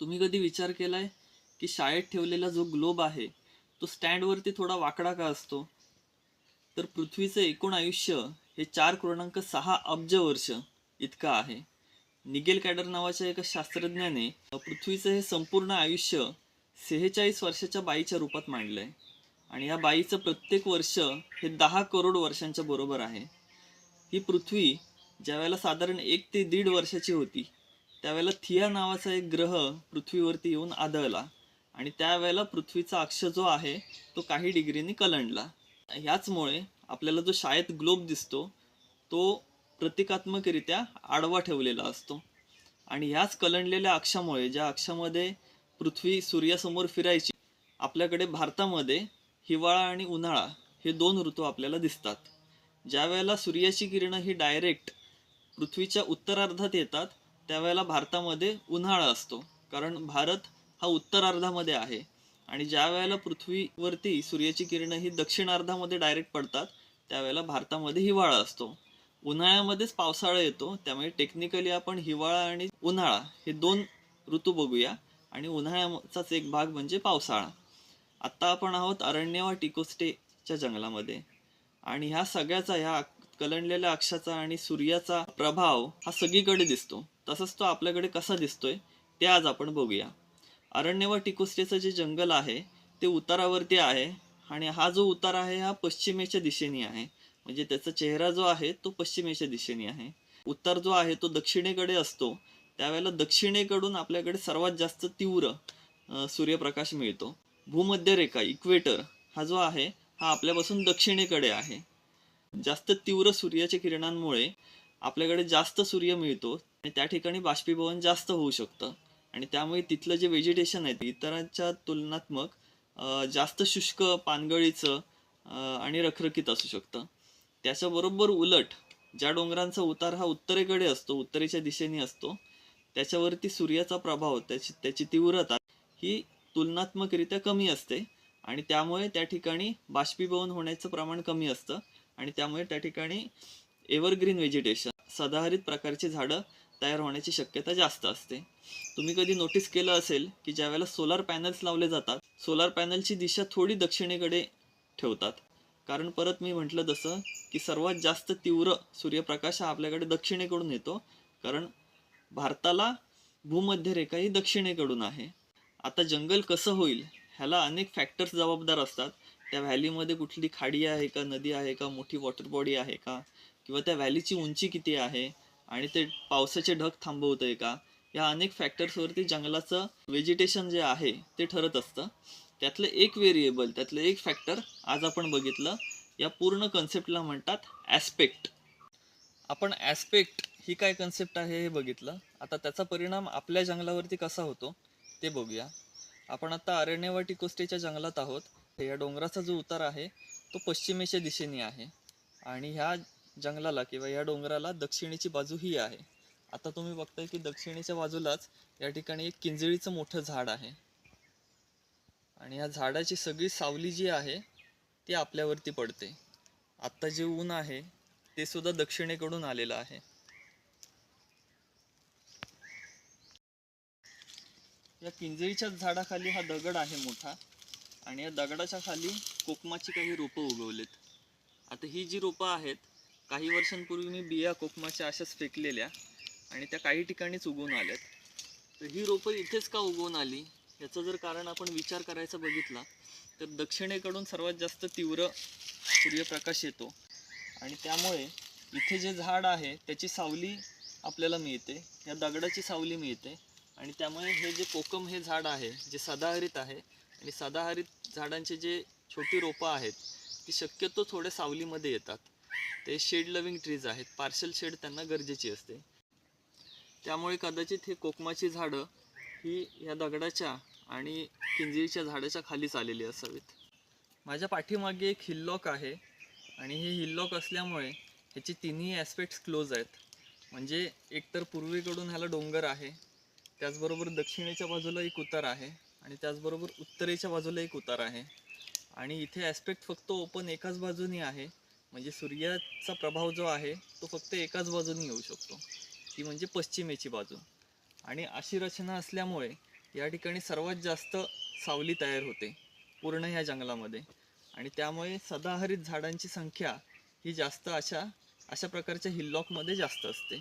तुम्ही कधी विचार केलाय की शाळेत ठेवलेला जो ग्लोब आहे तो स्टँडवरती थोडा वाकडा का असतो? तर पृथ्वीचं एकूण आयुष्य हे चार पूर्णांक सहा अब्ज वर्ष इतकं आहे. निगेल कॅडर नावाच्या एका शास्त्रज्ञाने पृथ्वीचं हे संपूर्ण आयुष्य सेहेचाळीस वर्षाच्या बाईच्या रूपात मांडलंय. आणि या बाईचं प्रत्येक वर्ष हे दहा करोड वर्षांच्या बरोबर आहे. ही पृथ्वी ज्यावेळेला साधारण एक ते दीड वर्षाची होती त्यावेळेला थिया नावाचा एक ग्रह पृथ्वीवरती येऊन आदळला आणि त्यावेळेला पृथ्वीचा अक्ष जो आहे तो काही डिग्रीनी कलंडला. ह्याचमुळे आपल्याला जो शाळेत ग्लोब दिसतो तो प्रतिकात्मकरित्या आडवा ठेवलेला असतो. आणि ह्याच कलंडलेल्या अक्षामुळे ज्या अक्षामध्ये पृथ्वी सूर्यासमोर फिरायची आपल्याकडे भारतामध्ये हिवाळा आणि उन्हाळा हे दोन ऋतू आपल्याला दिसतात. ज्या वेळेला सूर्याची किरणं ही डायरेक्ट पृथ्वीच्या उत्तरार्धात येतात त्यावेळेला भारतामध्ये उन्हाळा असतो. कारण भारत हा उत्तरार्धामध्ये आहे. आणि ज्या वेळेला पृथ्वीवरती सूर्याची किरणं ही दक्षिणार्धामध्ये डायरेक्ट पडतात त्यावेळेला भारतामध्ये हिवाळा असतो. उन्हाळ्यामध्येच पावसाळा येतो. त्यामुळे टेक्निकली आपण हिवाळा आणि उन्हाळा हे दोन ऋतू बघूया. आणि उन्हाळ्याचाच एक भाग म्हणजे पावसाळा. आत्ता आपण आहोत अरण्य वा टिकोस्टेच्या जंगलामध्ये. आणि ह्या सगळ्याचा ह्या कलंडलेल्या अक्षाचा आणि सूर्याचा प्रभाव हा सगळीकडे दिसतो. तसंच तो आपल्याकडे कसा दिसतोय ते आज आपण बघूया. अरण्य व टिकुस्टेचं जे जंगल आहे ते उतारावरती आहे आणि हा जो उतार आहे हा पश्चिमेच्या दिशेने आहे. म्हणजे त्याचा चेहरा जो आहे तो पश्चिमेच्या दिशेने आहे. उत्तर जो आहे तो दक्षिणेकडे असतो. त्यावेळेला दक्षिणेकडून आपल्याकडे सर्वात जास्त तीव्र सूर्यप्रकाश मिळतो. भूमध्य रेखा इक्वेटर हा जो आहे हा आपल्यापासून दक्षिणेकडे आहे. जास्त तीव्र सूर्याच्या किरणांमुळे आपल्याकडे जास्त सूर्य मिळतो आणि त्या ठिकाणी बाष्पीभवन जास्त होऊ शकतं. आणि त्यामुळे तिथलं जे व्हेजिटेशन आहे ते इतरांच्या तुलनात्मक जास्त शुष्क पानगळीचं आणि रखरखीत असू शकतं. त्याच्याबरोबर उलट ज्या डोंगरांचा उतार हा उत्तरेकडे असतो उत्तरेच्या दिशेने असतो त्याच्यावरती सूर्याचा प्रभाव त्याची त्याची तीव्रता ही तुलनात्मकरित्या कमी असते. आणि त्यामुळे त्या ठिकाणी बाष्पीभवन होण्याचं प्रमाण कमी असतं. आणि त्यामुळे त्या ठिकाणी एव्हरग्रीन व्हेजिटेशन सदाहरित प्रकारची झाडं तयार होण्याची शक्यता जास्त असते. तुम्ही कधी नोटीस केलं असेल की ज्यावेळेला सोलार पॅनल्स लावले जातात सोलार पॅनलची दिशा थोडी दक्षिणेकडे ठेवतात. कारण परत मी म्हटलं तसं की सर्वात जास्त तीव्र सूर्यप्रकाश हा आपल्याकडे दक्षिणेकडून येतो. कारण भारताला भूमध्य रेखा ही दक्षिणेकडून आहे. आता जंगल कसं होईल ह्याला अनेक फॅक्टर्स जबाबदार असतात. त्या व्हॅलीमध्ये कुठली खाडी आहे का नदी आहे का मोठी वॉटर बॉडी आहे का किंवा त्या व्हॅलीची उंची किती आहे आणि ते पावसाचे ढग थांबवतंय का? या अनेक फॅक्टर्सवरती जंगलाचं व्हेजिटेशन जे आहे ते ठरत असतं. त्यातलं एक व्हेरिएबल त्यातलं एक फॅक्टर आज आपण बघितलं. या पूर्ण कन्सेप्टला म्हणतात ॲस्पेक्ट आपण ॲस्पेक्ट ही काय कन्सेप्ट आहे हे बघितलं. आता त्याचा परिणाम आपल्या जंगलावरती कसा होतो ते बघूया. आपण आता अरण्यवाटी कोस्टेच्या जंगलात आहोत. या डोंगराचा जो उतार आहे तो पश्चिमेच्या दिशेने आहे. आणि ह्या जंगलाला किंवा या डोंगराला दक्षिणेची बाजू ही आहे. आता तुम्ही बघताय की दक्षिणेच्या बाजूलाच या ठिकाणी एक किंजळीचं मोठं झाड आहे. आणि या झाडाची सगळी सावली जी आहे ती आपल्यावरती पडते. आत्ता जे ऊन आहे ते सुद्धा दक्षिणेकडून आलेलं आहे. या किंजळीच्या झाडाखाली हा दगड आहे मोठा. आणि या दगडाच्या खाली कोकमाची काही रोपं उगवलेत. आता ही जी रोपं आहेत काही वर्षांपूर्वी मी बिया कोकमाच्या अशाच फेकलेल्या आणि त्या काही ठिकाणीच उगवून आल्यात. तर ही रोपं इथेच का उगवून आली? याचं जर कारण आपण विचार करायचा बघितला तर दक्षिणेकडून सर्वात जास्त तीव्र सूर्यप्रकाश येतो. आणि त्यामुळे इथे जे झाड आहे त्याची सावली आपल्याला मिळते या दगडाची सावली मिळते. आणि त्यामुळे हे जे कोकम हे झाड आहे जे सदाहरित आहे आणि सदाहरित झाडांचे जे छोटी रोपं आहेत ती शक्यतो थोड्या सावलीमध्ये येतात. ते शेड लविंग ट्रीज आहेत. पार्शल शेड त्यांना गरजेची असते. त्यामुळे कदाचित हे कोकमाची झाडं ही या दगडाच्या आणि किंजळीच्या झाडाच्या खालीच आलेली असावीत. माझ्या पाठीमागे एक हिल्लॉक आहे आणि हे हिल्लॉक असल्यामुळे ह्याचे तिन्ही ॲस्पेक्ट्स क्लोज आहेत. म्हणजे एकतर पूर्वेकडून ह्याला डोंगर आहे त्याचबरोबर दक्षिणेच्या बाजूला एक उतार आहे आणि त्याचबरोबर उत्तरेच्या बाजूला एक उतार आहे. आणि इथे ॲस्पेक्ट फक्त ओपन एकाच बाजूनी आहे. म्हणजे सूर्याचा प्रभाव जो आहे तो फक्त एकाच बाजूने येऊ शकतो. ती म्हणजे पश्चिमेची बाजू. आणि अशी रचना असल्यामुळे या ठिकाणी सर्वात जास्त सावली तयार होते पूर्ण ह्या जंगलामध्ये. आणि त्यामुळे सदाहरित झाडांची संख्या ही जास्त अशा अशा प्रकारच्या हिल्लॉकमध्ये जास्त असते.